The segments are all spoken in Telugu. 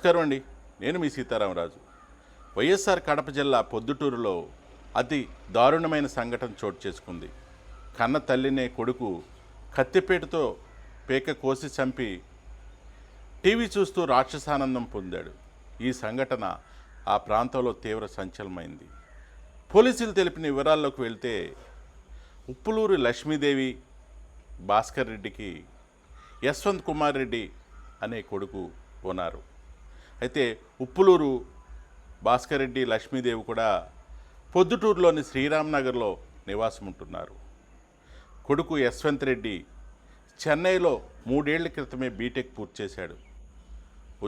నమస్కారం అండి. నేను మీ సీతారామరాజు. వైఎస్ఆర్ కడప జిల్లా పొద్దుటూరులో అతి దారుణమైన సంఘటన చోటు చేసుకుంది. కన్న తల్లినే కొడుకు కత్తిపేటతో పేక కోసి చంపి టీవీ చూస్తూ రాక్షసానందం పొందాడు. ఈ సంఘటన ఆ ప్రాంతంలో తీవ్ర సంచలనమైంది. పోలీసులు తెలిపిన వివరాల్లోకి వెళ్తే ఉప్పులూరు లక్ష్మీదేవి భాస్కర్ రెడ్డికి యశ్వంత్ కుమార్ రెడ్డి అనే కొడుకు ఉన్నారు. అయితే ఉప్పులూరు భాస్కర్ రెడ్డి లక్ష్మీదేవి కూడా పొద్దుటూరులోని శ్రీరామ్ నగర్లో నివాసం ఉంటున్నారు కొడుకు యశ్వంత్ రెడ్డి చెన్నైలో మూడేళ్ళ క్రితమే బీటెక్ పూర్తి చేశాడు.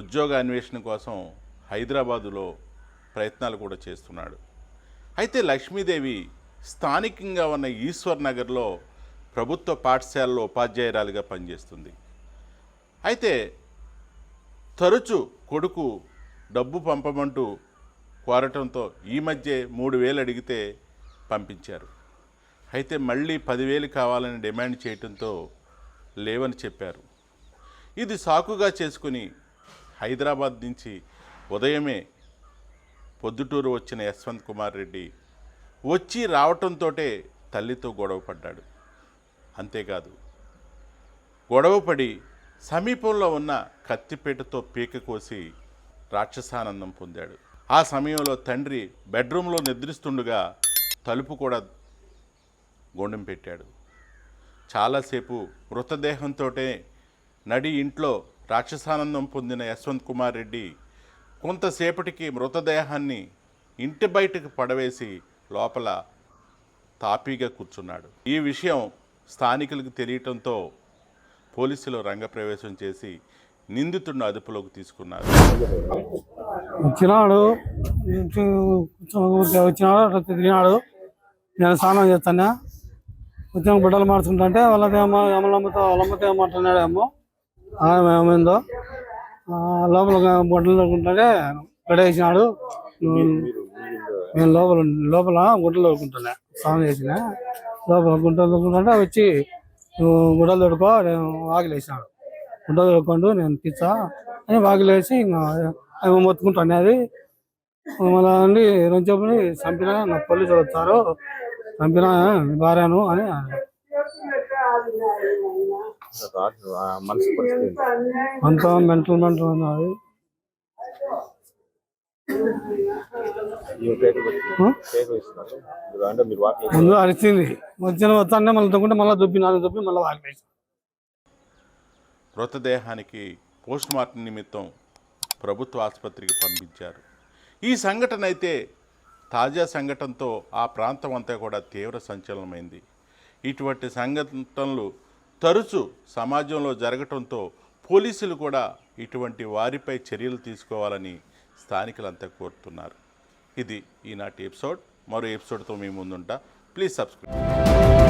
ఉద్యోగ అన్వేషణ కోసం హైదరాబాదులో ప్రయత్నాలు కూడా చేస్తున్నాడు. అయితే లక్ష్మీదేవి స్థానికంగా ఉన్న ఈశ్వర్ నగర్లో ప్రభుత్వ పాఠశాలలో ఉపాధ్యాయురాలుగా పనిచేస్తుంది. అయితే తరచు కొడుకు డబ్బు పంపమంటూ కోరటంతో ఈ మధ్య మూడు వేలు అడిగితే పంపించారు. అయితే మళ్ళీ పదివేలు కావాలని డిమాండ్ చేయటంతో లేవని చెప్పారు. ఇది సాకుగా చేసుకుని హైదరాబాద్ నుంచి ఉదయమే పొద్దుటూరు వచ్చిన యశ్వంత్ కుమార్ రెడ్డి వచ్చి రావటంతో తల్లితో గొడవ పడ్డాడు అంతేకాదు గొడవపడి సమీపంలో ఉన్న కత్తిపేటతో పీక కోసి రాక్షసానందం పొందాడు. ఆ సమయంలో తండ్రి బెడ్రూమ్లో నిద్రిస్తుండగా తలుపు కూడా గొండెం పెట్టాడు. చాలాసేపు మృతదేహంతో నడి ఇంట్లో రాక్షసానందం పొందిన యశ్వంత్ కుమార్ రెడ్డి కొంతసేపటికి మృతదేహాన్ని ఇంటి బయటకు పడవేసి లోపల తాపీగా కూర్చున్నాడు. ఈ విషయం స్థానికులకు తెలియటంతో పోలీసులు రంగప్రవేశం చేసి నిందితుడిని అదుపులోకి తీసుకున్నారు. వచ్చినాడు వచ్చినాడు అట్లా తిరిగినాడు. నేను స్నానం చేస్తాను. వచ్చిన బిడ్డలు మార్చుకుంటుంటే వాళ్ళదేమో అమలమ్మతో వాళ్ళమ్మతో ఏమంటున్నాడేమో ఆమె ఏమైందో. లోపల గుడ్డలు దొరుకుంటుంటే గడేసినాడు నేను లోపల లోపల గుడ్డలు దొరుకుంటున్నా స్నానం చేసిన. లోపల గుడ్డలు దొరుకుంటుంటే వచ్చి నువ్వు గుడ్డలు దొరుకో నేను వాకిలేసినాడు గుడ్డలు దొరుకుంటూ నేను పిచ్చా అని వాకిలేసి ఇంకా ఆమె మొత్తుకుంటాను అది మళ్ళా అండి రెండు చెప్పుని చంపినా నా పోలీసులు వచ్చారు చంపినా భార్యను అని అంతా మెంటల్ మెంటల్ ఉన్నది. ముందు అరిచింది. వచ్చిన వస్తానే మళ్ళీ తగ్గుంటే మళ్ళీ దుబ్బి నాలుగు దుబ్బి మళ్ళీ వాకిలేసి మృతదేహానికి పోస్ట్మార్టం నిమిత్తం ప్రభుత్వ ఆసుపత్రికి పంపించారు. ఈ సంఘటన అయితే తాజా సంఘటనతో ఆ ప్రాంతం అంతా కూడా తీవ్ర సంచలనమైంది. ఇటువంటి సంఘటనలు తరచు సమాజంలో జరగటంతో పోలీసులు కూడా ఇటువంటి వారిపై చర్యలు తీసుకోవాలని స్థానికులంతా కోరుతున్నారు. ఇది ఈనాటి ఎపిసోడ్. మరో ఎపిసోడ్తో మీ ముందుంటా. Please subscribe.